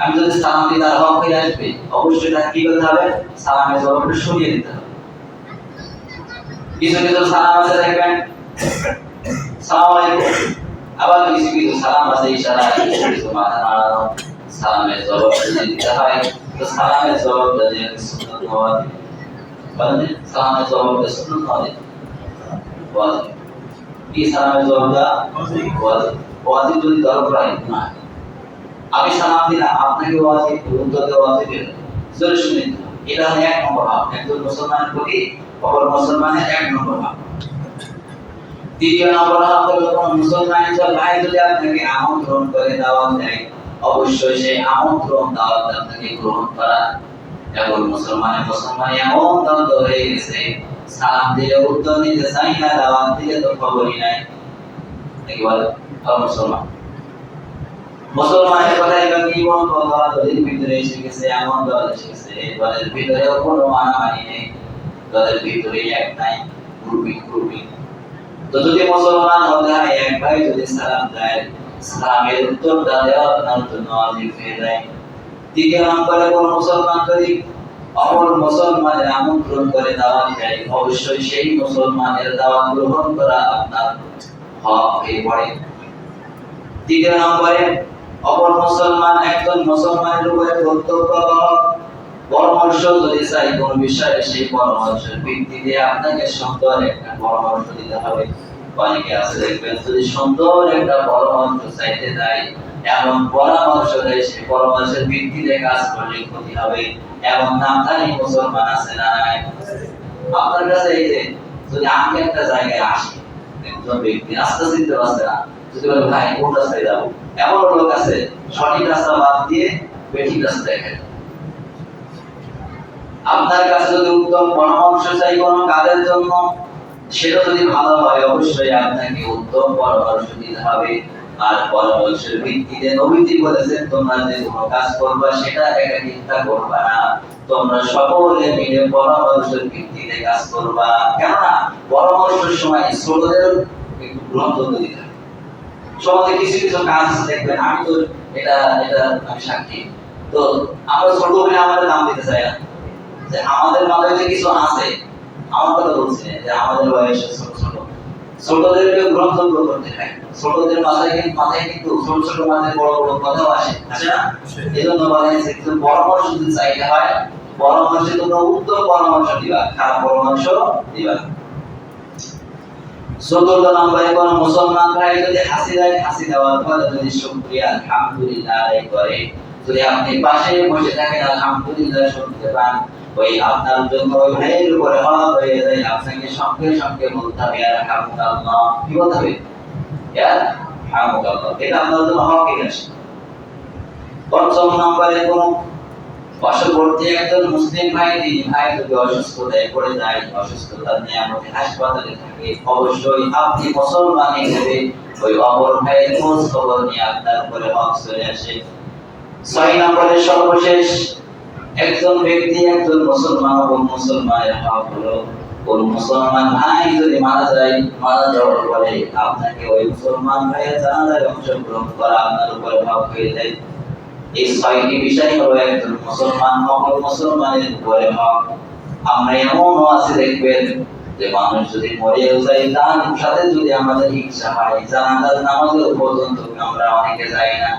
আমি যদি সালাম দিই, তার হক হয়ে আসবে। অবশ্যই তাকে কি করতে হবে? সালামের জবাবটা শুনিয়ে দিতে হবে। কিছু কিছু সালাম আছে, দেখবেন। সালাম আবার কিছু কিছু সালাম আছে, ইশারা কিছু কিছু মাথা নাড়ানো। সালামের জবাব যদি দিতে হয়, তো সালামের জবাবটা যে সুন্নত হওয়া বলেন সালামের জবাবটা সুন্নত হওয়া ওয়াজিব কি সালামের জবাবটা? ওয়াজিব যদি দরকার হয়, না। আমি সালাম দিলাম, আপনাকে ওয়াজিব উত্তর দেওয়া ওয়াজিব জোরে শুনে এটা হলো এক নম্বর ভাব। একজন মুসলমানের প্রতি অপর মুসলমানের এক নম্বর ভাব। দ্বিতীয় নম্বর ভাব হলো, কোন মুসলমান ভাই যদি আপনাকে আমন্ত্রণ করে, দাওয়াত দেয়, অবশ্যই সেই আমন্ত্রণ, দাওয়াত আপনাকে গ্রহণ করা। এখন মুসলমানের মুসলমান এমন দ্বন্দ্ব হয়ে গেছে, সালাম দিলে উত্তর দিতে চাই না, দাওয়াত দিলে তো খবরই নাই। নাকি বলে মুসলমান। মুসলমানের কথা এবার কি বলব দলের ভিতরে এসে গেছে এমন দল এসে গেছে দলের ভিতরেও কোনো মানামানি নেই। দলের ভিতরে এক নাই গ্রুপিং গ্রুপিং তো যদি মুসলমান হতে হয়, এক ভাই যদি সালাম দেয়, সালামের উত্তরটা দেওয়া আপনার জন্য ওয়াজিব হয়ে যায়। দ্বিতীয় নম্বরে কোন মুসলমান যদি অপর মুসলমানের আমন্ত্রণ করে দাওয়াত দেয়, অবশ্যই সেই মুসলমানের দাওয়াত গ্রহণ করা আপনার হক হয়ে পড়ে। তৃতীয় নম্বরে অপর মুসলমান একজন মুসলমানের উপরে কর্তব্য পরামর্শ যদি চাই, কোন বিষয়ে সেই পরামর্শের ভিত্তিতে আপনাকে সুন্দর একটা পরামর্শ দিতে হবে। অনেকে আছে, দেখবেন, যদি সুন্দর একটা পরামর্শ চাইতে পরামর্শ দেয়, সেই পরামর্শের ভিত্তিতে কাজ করলে ক্ষতি হবে। এমন নামধারী মুসলমান আছে না আপনার কাছে এই যে, যদি আমি একটা জায়গায় আসি, একজন ব্যক্তি রাস্তা চিনতে পারছে না বাদ দিয়ে আপনার কাছে যদি উত্তম চাই কাজের জন্য, সেটা যদি ভালো হয়, অবশ্যই আপনাকে উত্তম পরামর্শ দিতে হবে। আর পরামর্শের ভিত্তিতে নবীজি বলেছেন, তোমরা যে কোনো কাজ করবা, সেটা একাকিত্বা করবা না। তোমরা সকলে মিলে পরামর্শের ভিত্তিতে কাজ করবা। কেননা, পরামর্শের সময় ছোটদের একটু গ্রহণ দিতে হবে। সমাজে কিছু কিছু কাজ দেখবেন। আমি তো এটা এটা আমি সাক্ষী। তো আমরা ছোট বলে আমাদের নাম দিতে চাই না। যে আমাদের মাথায় যে কিছু আছে আমার কথা বলছি যে আমাদের বয়সে ছোট ছোট। ছোটদেরকে গ্রহণযোগ্য করতে হয় ছোটদের মাথায় কিন্তু মাথায় কিন্তু ছোট ছোট মাথায় বড় বড় কথাও আসে আসে না? এই জন্য বলা কিন্তু পরামর্শ যদি চাইতে হয় পরামর্শে তোমরা উত্তম পরামর্শ দিবা খারাপ পরামর্শ দিবা। না। চতুর্থ নম্বরে কোন যদি হাসি দেয়, হাসি দেওয়ার পরে যদি শুকরিয়া আলহামদুলিল্লাহ আদায় করে, যদি আপনি পাশে বসে থাকেন, আলহামদুলিল্লাহ শুনতে পান, ওই আপনার জন্য ওই ভাইয়ের উপরে হক হয়ে যায়, আপনাকে সঙ্গে সঙ্গে বলতে হবে আর হামদাল্লাহ, কি বলতে হবে ইয়া এটা আপনার জন্য হক আসে পঞ্চম নম্বরে কোন পার্শ্ববর্তী একজন মুসলিম ভাই, তিনি ভাই যদি অসুস্থতায় পড়ে যায়, অসুস্থতার নিয়ামতে হাসপাতালে থাকে, অবশ্যই আপনি মুসলমান হিসেবে ওই অপর ভাইয়ের খোঁজ খবর নিয়ে আপনার উপরে হক চলে আসে। ছয় নম্বরে সর্বশেষ, একজন ব্যক্তি একজন মুসলমান ও মুসলমানের হক হলো কোন মুসলমান ভাই যদি মারা যায়, মারা যাওয়ার পরে আপনাকে ওই মুসলমান ভাইয়ের জানাজায় অংশগ্রহণ করা আপনার উপরে হক হয়ে যায়। এই ছয়টি বিষয় হলো একজন মুসলমান, অপর মুসলমানের উপরে হক। আমরা এমনও আছে দেখবেন যে মানুষ যদি মরেও যায়, তার সাথে যদি আমাদের হিংসা হয়, জানাজার নামাজেও পর্যন্ত আমরা অনেকে যাই না।